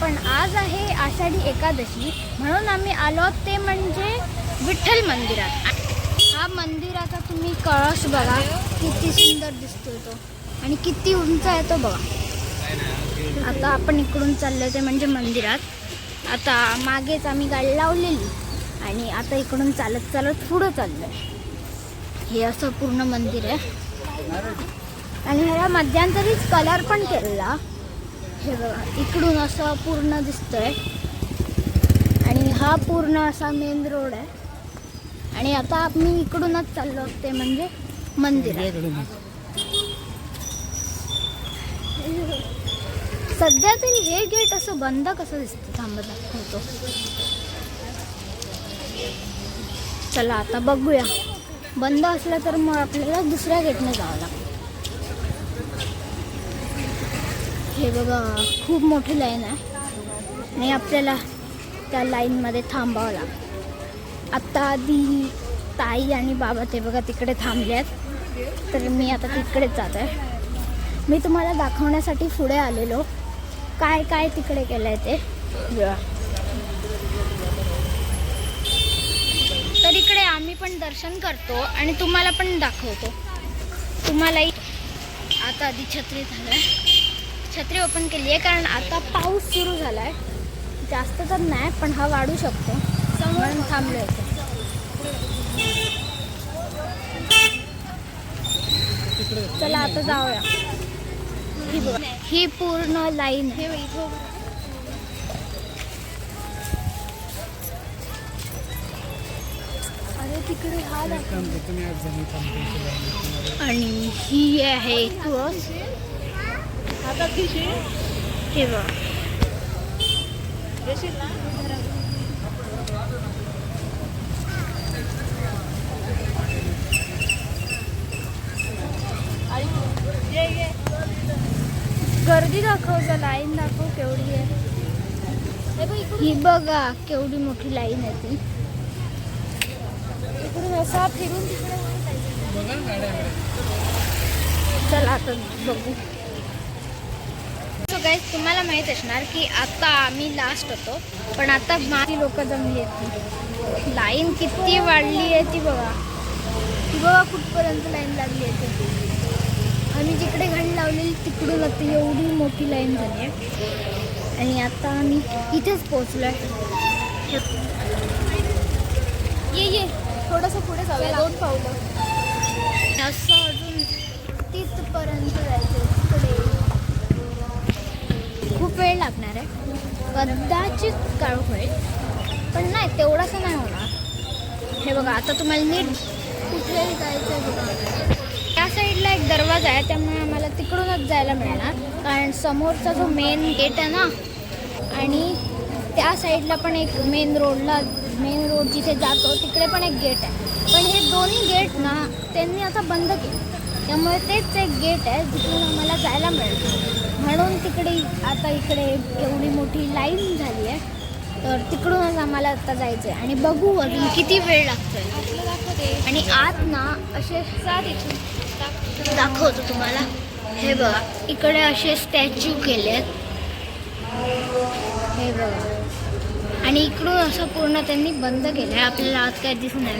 पण आज आहे आषाढी एकादशी. म्हणून आम्ही आलो आहोत ते म्हणजे विठ्ठल मंदिरात. हा मंदिराचा तुम्ही कळस बघा किती सुंदर दिसतोय तो. आणि किती उंच आहे तो बघा. आता आपण इकडून चाललो ते म्हणजे मंदिरात. आता मागेच आम्ही गाडी लावलेली. आणि आता इकडून चालत चालत पुढं चाललोय. हे असं पूर्ण मंदिर आहे. आणि ह्याला मध्यंतरीच कलर पण केलेला. हे बघा इकडून असं पूर्ण दिसतोय. आणि हा पूर्ण असा मेन रोड आहे. आणि आता आम्ही इकडूनच चाललो ते म्हणजे मंदिर सध्या तरी हे गेट असं बंद कसं दिसतं? थांबत होतो चला आता बघूया. बंद असलं तर मग आपल्याला दुसऱ्या गेटने जावं लागतं. हे बघा खूप मोठी लाईन आहे. आणि आपल्याला त्या लाईनमध्ये थांबावं लागतं. आत्ता आधी ताई आणि बाबा ते बघा तिकडे थांबले आहेत. तर मी आता तिकडेच जात आहे. मी तुम्हाला दाखवण्यासाठी पुढे आलेलो. काय काय तिकडे केलं आहे ते. तर इकडे आम्ही पण दर्शन करतो आणि तुम्हाला पण दाखवतो. तुम्हालाही आता आधी छत्री झालं छत्री ओपन केली आहे कारण आता पाऊस सुरू झाला आहे जास्त तर नाही पण हा वाढू शकतो. म्हणून थांबलो इथे. चला आता जाऊया. ही. ही पूर्ण लाईन तिकडे हा दाखव. आणि ही आहे तुळस हे बघा. गर्दी दाखव लाईन दाखव केवढी आहे. ही बघा केवढी मोठी लाईन आहे ती. इकडून असा फिरून तिकडे. चला आता बघू. गाईज तुम्हाला माहीत असणार की आता आम्ही लास्ट होतो पण आता माझी लोक जमली आहेत लाईन किती वाढली आहे ती बघा. ती बघा कुठपर्यंत लाईन लागली आहे ती. आम्ही जिकडे घण लावलेली तिकडून आता एवढी मोठी लाईन झाली आहे. आणि आता आम्ही इथेच पोचलो आहे ये ये. थोडंसं पुढे जाऊया. दोन पावलं असं अजून तिथपर्यंत जायचं वेळ लागणार आहे. कदाचित काळ होईल. पण नाही तेवढासा नाही होणार. हे बघा आता तुम्हाला नीट कुठेही जायचं आहे बघा. त्या साईडला एक दरवाजा आहे त्यामुळे आम्हाला तिकडूनच जायला मिळणार. कारण समोरचा जो मेन गेट आहे ना आणि त्या साईडला पण एक मेन रोडला मेन रोड जिथे जातो तिकडे पण एक गेट आहे. पण हे दोन्ही गेट ना त्यांनी आता बंद केले. त्यामुळे तेच एक गेट आहे जिथून आम्हाला जायला मिळतं म्हणून तिकडे आता इकडे एवढी मोठी लाईन झाली आहे तर तिकडूनच आम्हाला आता जायचं आहे आणि बघू अजून किती वेळ लागतोय. आणि आत ना असे दाखवतो तुम्हाला. हे बघा इकडे असे स्टॅच्यू केले आहेत हे बघा. आणि इकडून असं पूर्ण त्यांनी बंद केलं आहे आपल्याला आत काय दिसून नाही.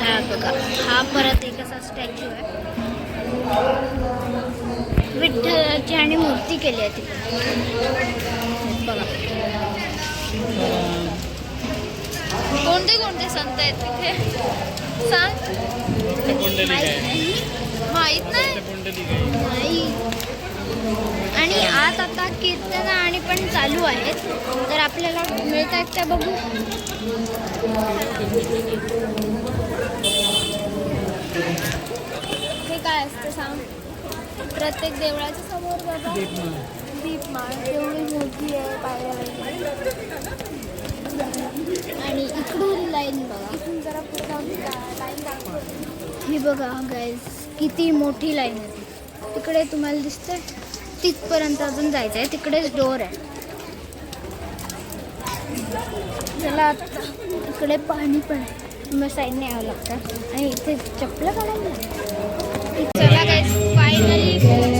हा बघा हा परत एक असा स्टॅच्यू आहे. विठ्ठलाची आणि मूर्ती केली आहे तिथे. बघा. कोणते कोणते संत आहेत तिथे? सांग. माहीत नाही. आणि आज आता कीर्तन आणि पण चालू आहेत. तर आपल्याला मिळत आहेत त्या बघू. हे काय असतं सांग? प्रत्येक देवळाच्या समोर बाबा दीपमाळ एवढी मोठी आहे पायऱ्या वगैरे. आणि इकडून लाईन बघा. इथून जरा पुढे लाईन दाखव. ही बघा गाईज किती मोठी लाईन आहे. तिकडे तुम्हाला दिसतंय तिथपर्यंत अजून जायचं आहे. तिकडेच डोर आहे. चला आता इकडे पाणी पण आहे. मग साईडने यावं लागतं. आणि इथे चपलं काढायला नाही.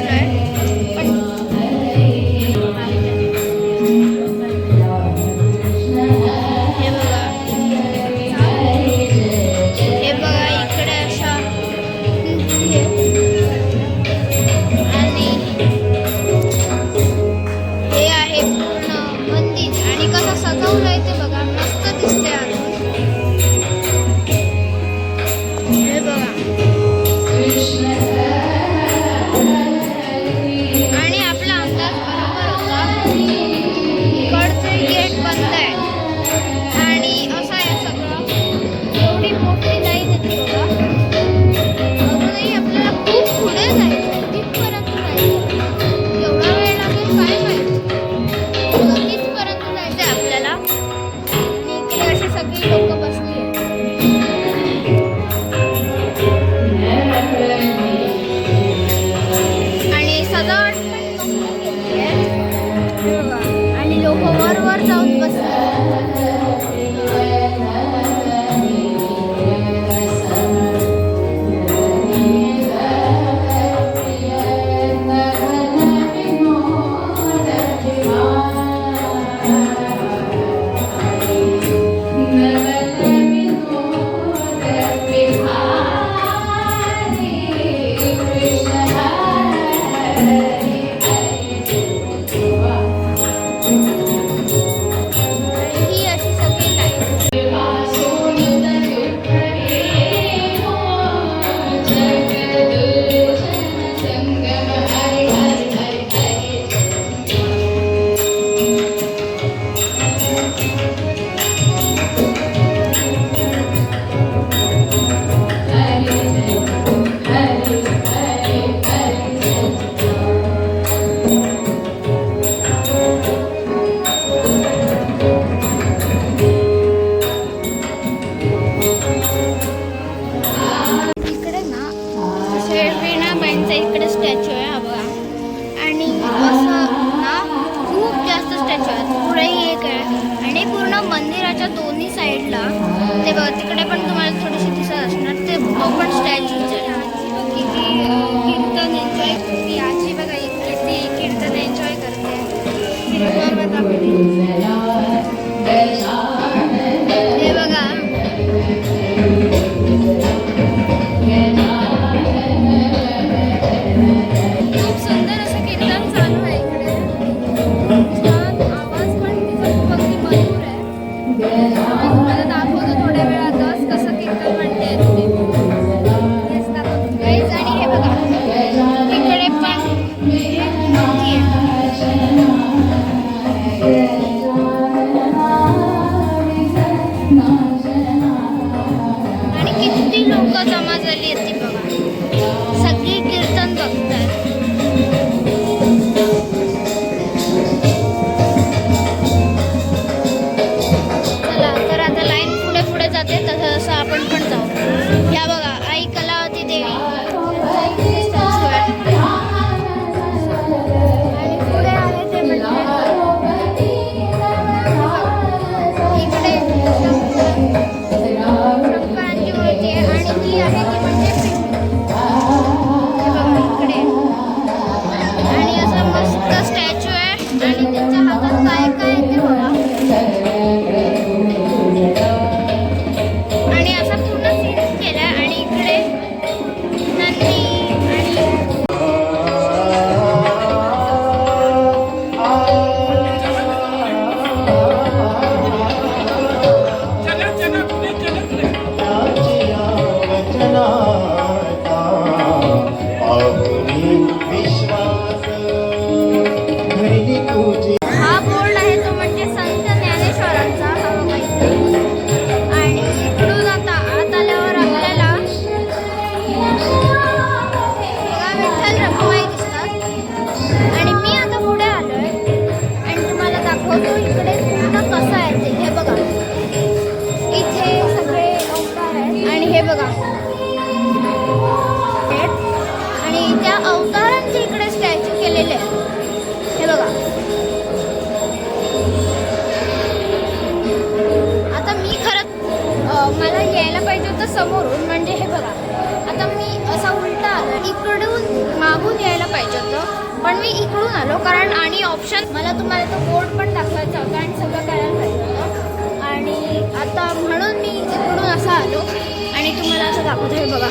झालो कारण आणि ऑप्शन मला तुम्हाला तो बोर्ड पण दाखवायचा होता आणि सगळं करायला पाहिजे होतं. आणि आता म्हणून मी इकडून असं आलो आणि तुम्हाला असं दाखवत आहे बघा.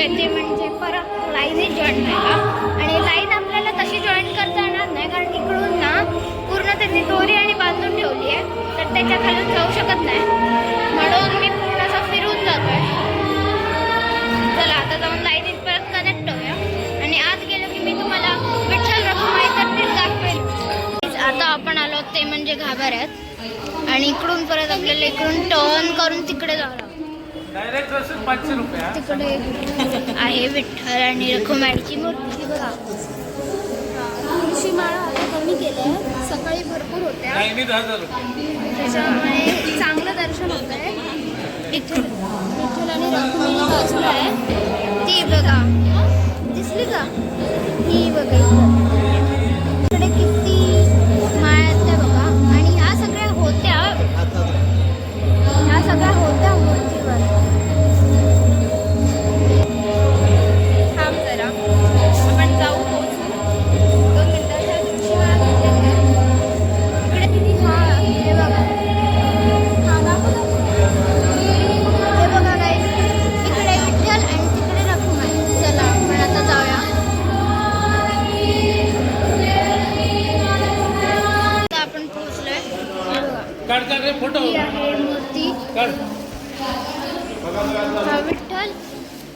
ते म्हणजे परत लाईनही जॉईन व्हायला. आणि लाईन आपल्याला तशी जॉईन करता येणार नाही कारण इकडून ना पूर्ण त्याची दोरी आणि बांधून ठेवली आहे. तर त्याच्या खालून जाऊ शकत नाही. म्हणून मी पूर्ण असं फिरून जातो आहे चला आता जाऊन लाईनीत परत कनेक्ट होऊया. आणि आज गेलो की मी तुम्हाला विठ्ठल रखुमाईचं पीठ दाखवेल आता आपण आलो ते म्हणजे घाबऱ्यात आणि इकडून परत आपल्याला इकडून टर्न करून तिकडे जावं तिकडे आहे विठ्ठल आणि रखुमाईची मूर्ती बघा. तुळशी माळा आता कमी केल्या. सकाळी भरपूर होत्या. त्याच्यामुळे चांगलं दर्शन होत आहे. विठ्ठल विठ्ठल आणि रखुमाई बाजूला आहे. ती बघा. दिसली का? ही बघा विठ्ठल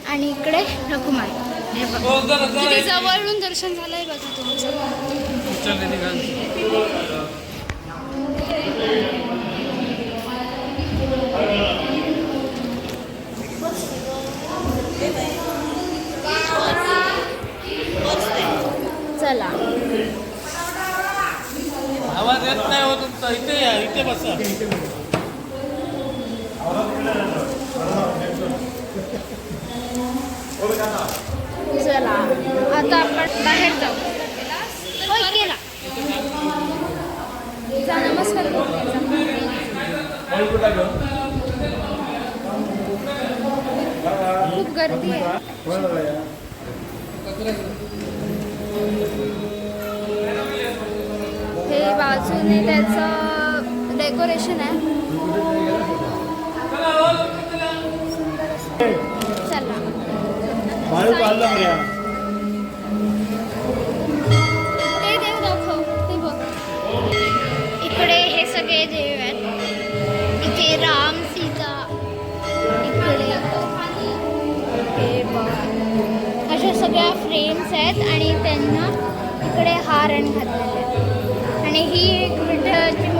आणि इकडे रखुमाई हे किती जवळून दर्शन झालंय बघा तुमचं. चला. आवाज येत नाही हो तुमचा. इथे या इथे बसा. चला आता आपण बाहेर जाऊ. होय केला. जा नमस्कार. खूप गर्दी आहे. हे बाजूने त्याचं डेकोरेशन आहे. ते देव दाखव ते बघ इकडे हे सगळे देव आहेत. इथे राम सीता इकडे हे बघ अशा सगळ्या फ्रेम्स आहेत आणि त्यांना इकडे हार घातलेले आहेत आणि ही एक विठ्ठलाची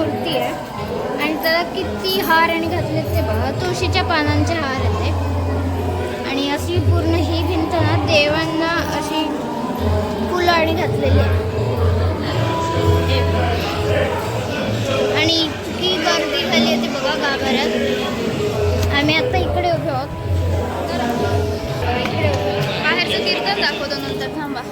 किती हार आणि घातलेत ते बघा. तुळशीच्या पानांचे हार येते आणि अशी पूर्ण ही भिंत ना देवांना अशी फुलं आणि घातलेली आहे. आणि इतकी गर्दी झाली आहे ती बघा गाभाऱ्यात. आम्ही आता इकडे उभे आहोत. इकडे उभे बाहेरचं कीर्तन दाखवतो नंतर. थांबा.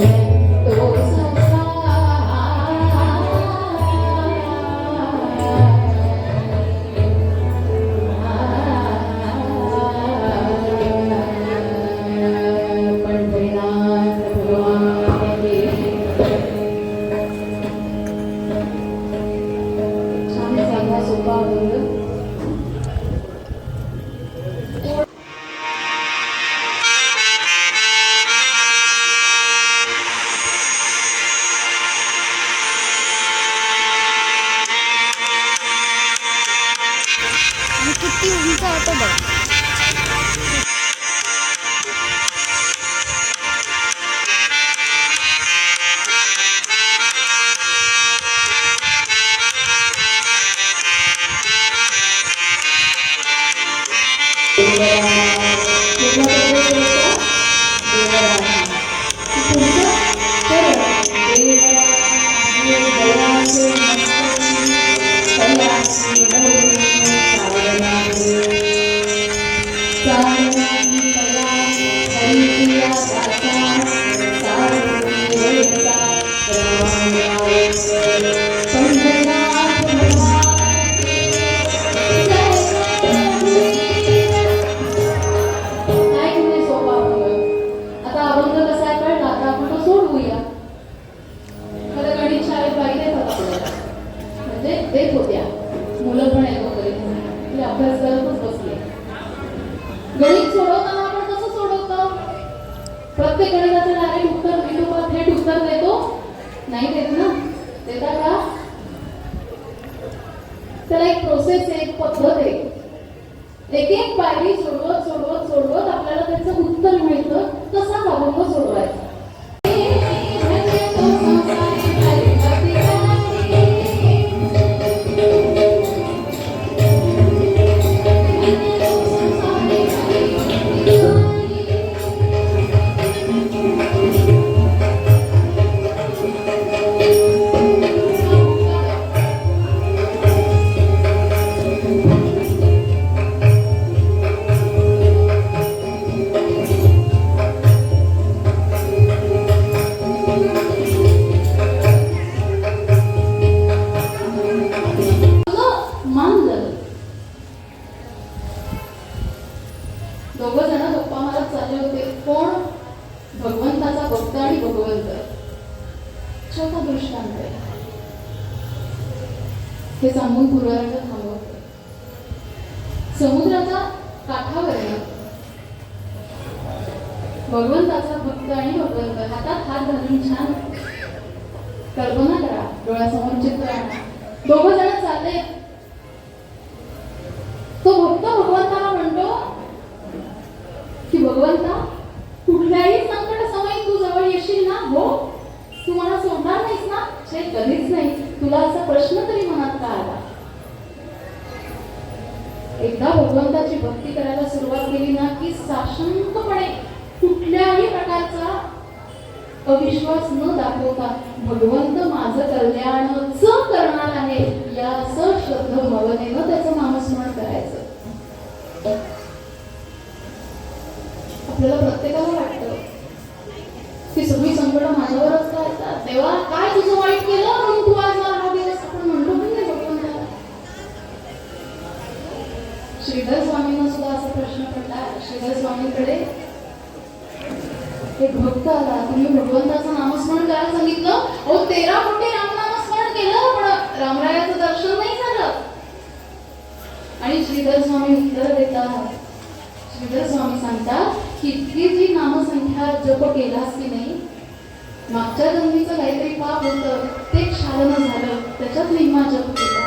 आणि भगवंताचा भक्त आणि भगवंत. हातात हात घालून छान कल्पना करा. डोळ्यासमोर चित्र आणा. दोघं जण चालले. आपल्याला प्रत्येकाला वाटतं. की सगळी संकट माझ्यावरच का येतात तेव्हा काय तुझं वाईट केलं? म्हणून तू आज मला हा दिवस आपण म्हणलो पण नाही भगवंताला. श्रीधर स्वामींना सुद्धा असा प्रश्न पडला. श्रीधर स्वामींकडे एक भक्त आला. तुम्ही भगवंताचं नामस्मरण करायला सांगितलं. अहो तेरा कोटी रामनामस्मरण केलं पण रामरायाचं दर्शन नाही झालं. आणि श्रीधर स्वामी उत्तर देतात. श्रीधर स्वामी सांगतात की जी नामसंख्या जप केलास की नाही मागच्या जन्मीचं काहीतरी पाप होतं ते क्षालन झालं त्याच्यात निम्मा जप केला.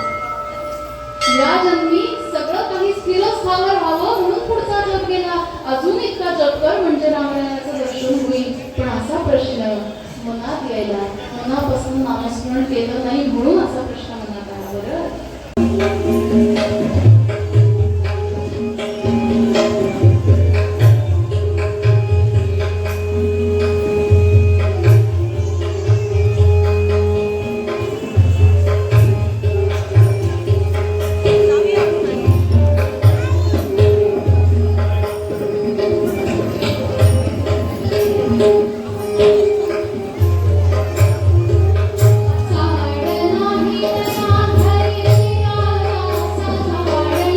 या जन्मी सगळं काही स्थिर स्थावर व्हावं म्हणून पुढचा जप केला. अजून इतका जप कर म्हणजे रामायणाचं दर्शन होईल. पण असा प्रश्न मनात यायला मनापासून नामस्मरण केलं नाही म्हणून असा प्रश्न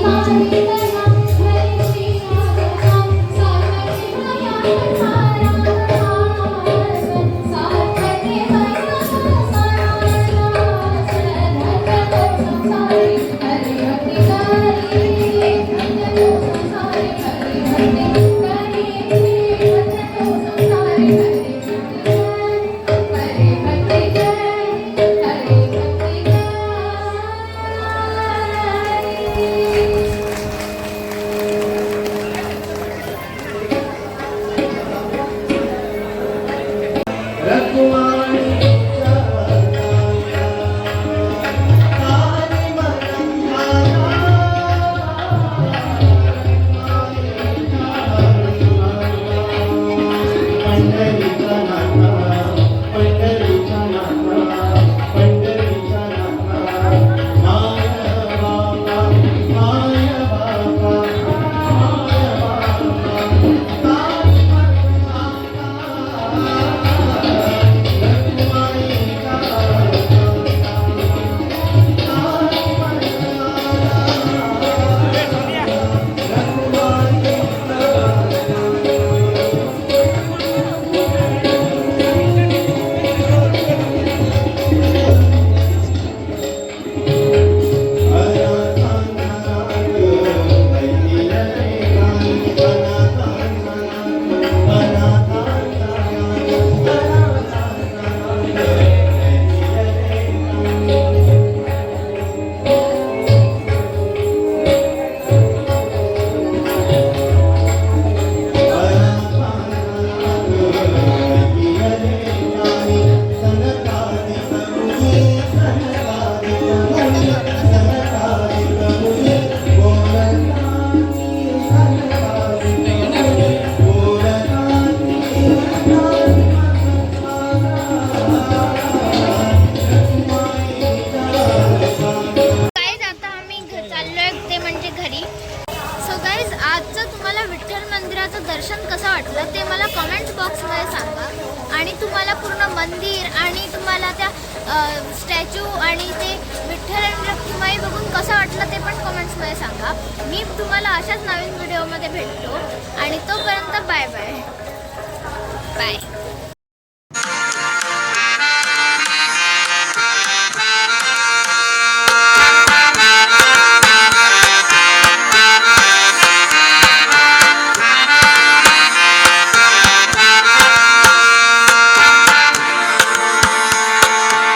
Bye. आणि ते विठ्ठल आणि रखुमाई बघून कसं वाटलं ते पण कमेंट्समध्ये सांगा. मी तुम्हाला अशाच नवीन व्हिडिओमध्ये भेटतो. आणि तोपर्यंत बाय बाय बाय